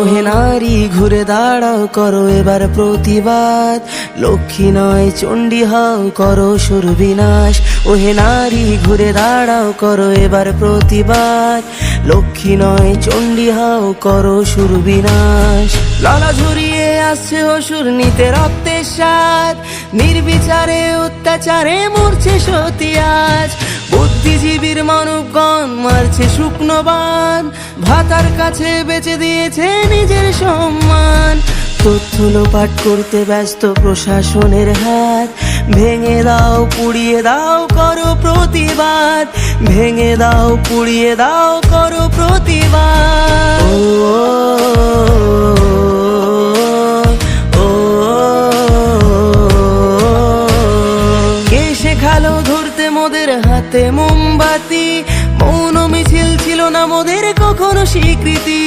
ওহে নারী, ঘুরে দাঁড়াও, করো এবার প্রতিবাদ। লক্ষ্মী নয় চণ্ডী হও করো সুর বিনাশ। ওহে নারী, ঘুরে দাঁড়াও, করো এবার প্রতিবাদ। লক্ষ্মী নয় চণ্ডী হাও করো সুর বিনাশ। লালা ঝরিয়ে আসছে অসুর নিতে রক্তের স্বাদ। নির্বিচারে অত্যাচারে মরছে সতী আজ। বুদ্ধিজীবীর মানবগণ মারছে শুকনো বান। ভাতার কাছে বেচে দিয়েছে নিজের সম্মান। তথ্য লোপাট করতে ব্যস্ত প্রশাসনের হাত। ভেঙে দাও, পুড়িয়ে দাও, করো প্রতিবাদ। ভেঙে দাও, পুড়িয়ে দাও, করো প্রতিবাদ। মোদের হাতে মোমবাতি। মৌন মিছিল ছিল না মোদের কখনো স্বীকৃতি।